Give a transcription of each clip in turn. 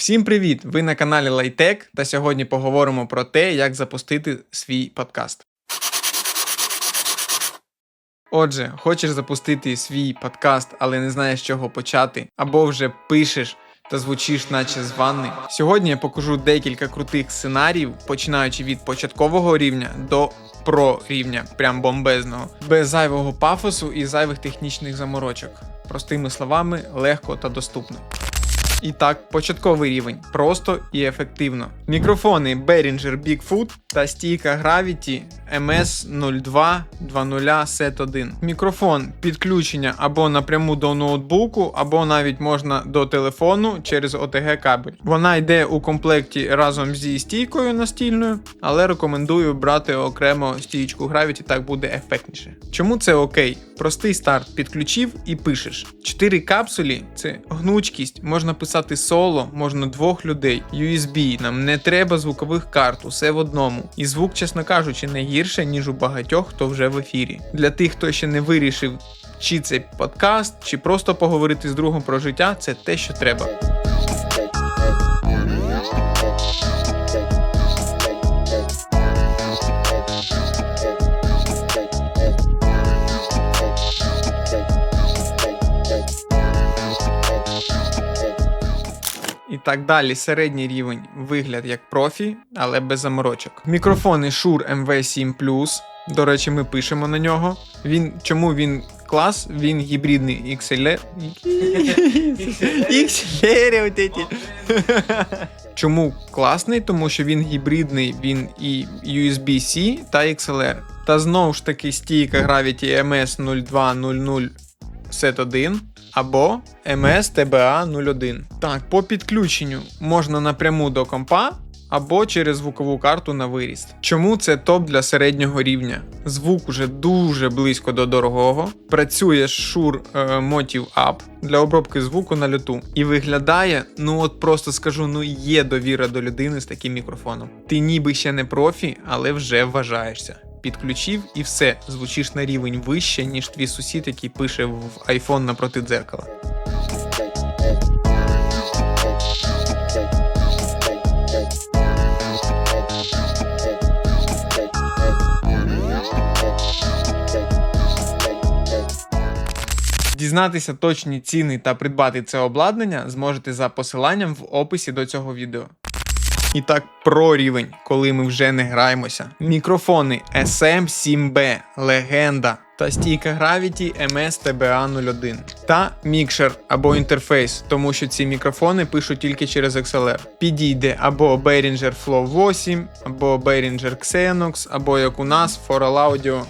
Всім привіт! Ви на каналі Лайтек, та сьогодні поговоримо про те, як запустити свій подкаст. Отже, хочеш запустити свій подкаст, але не знаєш з чого почати, або вже пишеш та звучиш, наче з ванни. Сьогодні я покажу декілька крутих сценаріїв, починаючи від початкового рівня до про рівня, прям бомбезного, без зайвого пафосу і зайвих технічних заморочок. Простими словами, легко та доступно. І так, початковий рівень просто і ефективно. Мікрофони Behringer Bigfoot та стійка Gravity MS0220 Set 1. Мікрофон підключення або напряму до ноутбуку, або навіть можна до телефону через OTG кабель. Вона йде у комплекті разом зі стійкою настільною, але рекомендую брати окремо стійку Gravity, так буде ефектніше. Чому це окей? Простий старт підключив і пишеш. Чотири капсулі це гнучкість, можна писати соло, можна двох людей. USB, нам не треба звукових карт, усе в одному. І звук, чесно кажучи, не гірше, ніж у багатьох, хто вже в ефірі. Для тих, хто ще не вирішив, чи це подкаст, чи просто поговорити з другом про життя, це те, що треба. Так далі, середній рівень, вигляд як профі, але без заморочок. Мікрофони Shure MV7 До речі, ми пишемо на нього. Він чому він клас? Він гібридний XLR. XLR. Чому класний? Тому що він гібридний, він і USB-C та XLR. Та знову ж таки стійка Gravity MS0200 Set 1 або MS TBA 01. Так, по підключенню можна напряму до компа. Або через звукову карту на виріст. Чому це топ для середнього рівня? Звук уже дуже близько до дорогого. Працює Shure е, Motive Up для обробки звуку на люту. І виглядає, ну от просто скажу, ну є довіра до людини з таким мікрофоном. Ти ніби ще не профі, але вже вважаєшся підключив і все, звучиш на рівень вище, ніж твій сусід, який пише в iPhone напроти дзеркала. Дізнатися точні ціни та придбати це обладнання зможете за посиланням в описі до цього відео. І так про рівень, коли ми вже не граємося. Мікрофони SM7B, легенда та стійка Gravity MS TBA 01 та мікшер або інтерфейс, тому що ці мікрофони пишуть тільки через XLR. Підійде або Behringer Flow 8, або Behringer Xenox, або як у нас Foral Audio.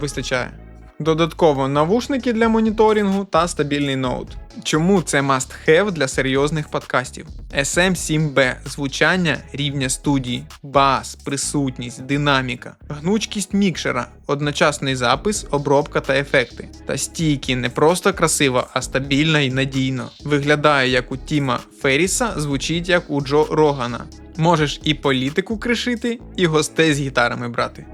Вистачає. Додатково навушники для моніторингу та стабільний ноут. Чому це must have для серйозних подкастів? SM7B звучання рівня студії, бас, присутність, динаміка, гнучкість мікшера, одночасний запис, обробка та ефекти. Та стійки не просто красиво, а стабільно і надійно. Виглядає як у Тіма Ферріса, звучить як у Джо Рогана. Можеш і політику кришити, і гостей з гітарами брати.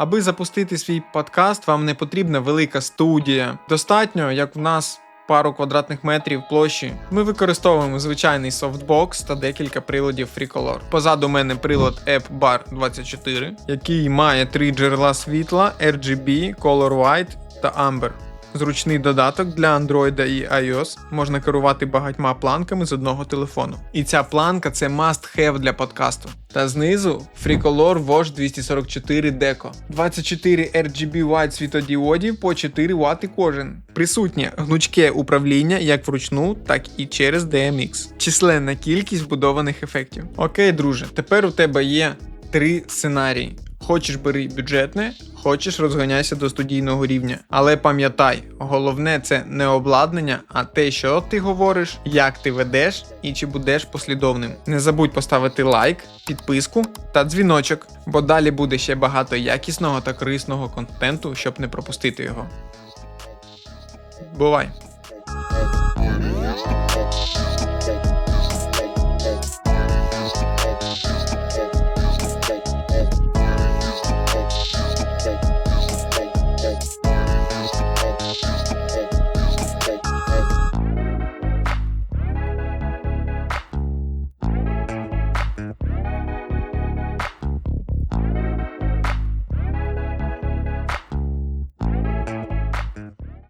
Аби запустити свій подкаст, вам не потрібна велика студія. Достатньо, як в нас. Пару квадратних метрів площі. Ми використовуємо звичайний софтбокс та декілька приладів FreeColor. Позаду мене прилад App Bar 24, який має три джерела світла RGB, Color White та Amber. Зручний додаток для Android і iOS можна керувати багатьма планками з одного телефону. І ця планка це must have для подкасту. Та знизу FreeColor Wash 244 Deco. 24 RGB White світодіодів по 4 Вт кожен. Присутнє гнучке управління як вручну, так і через DMX. Численна кількість вбудованих ефектів. Окей, друже, тепер у тебе є три сценарії. Хочеш бери бюджетне, хочеш розганяйся до студійного рівня. Але пам'ятай, головне це не обладнання, а те, що ти говориш, як ти ведеш і чи будеш послідовним. Не забудь поставити лайк, підписку та дзвіночок, бо далі буде ще багато якісного та корисного контенту, щоб не пропустити його. Бувай!